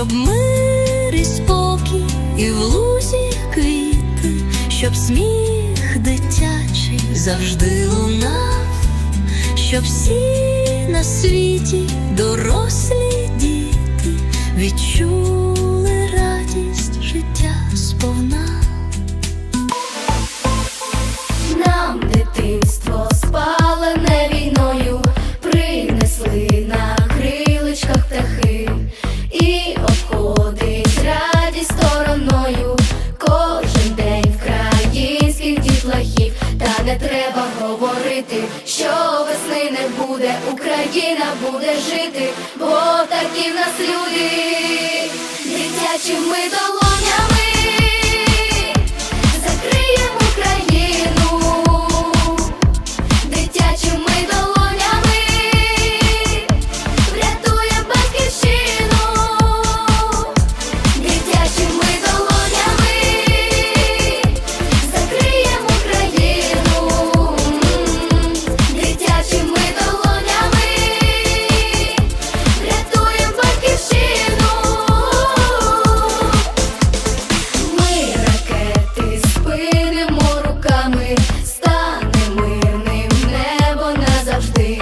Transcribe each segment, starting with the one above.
щоб мир і спокій, і в лузі квіти, щоб сміх дитячий завжди лунав щоб всі на світі дорослі діти відчули буде, Україна буде жити, бо такі в нас люди, дитячими долонями. Руками, стане мирним небо назавжди,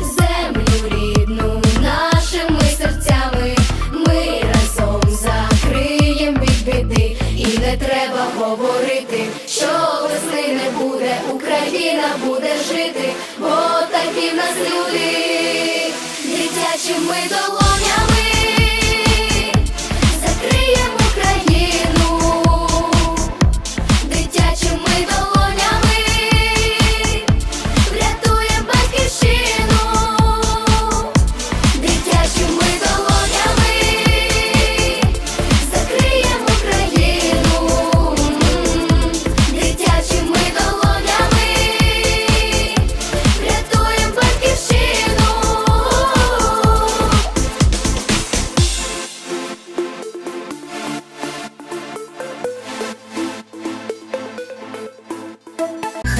землю рідну нашими серцями, ми разом закриєм від біди, і не треба говорити, що весни не буде, Україна буде жити, бо такі в нас люди, дитячими долонями. Закриємо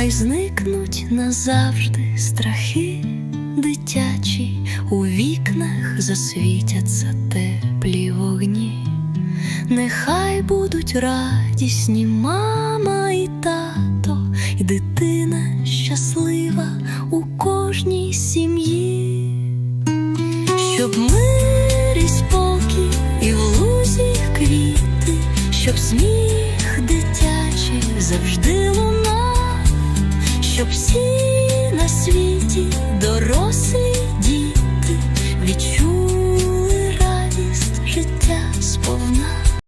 Хай зникнуть назавжди страхи дитячі, у вікнах засвітяться теплі вогні, нехай будуть радісні мама і тато, і дитина щаслива у кожній сім'ї, щоб мир і спокій, і в лузі квіти, щоб сміх дитячий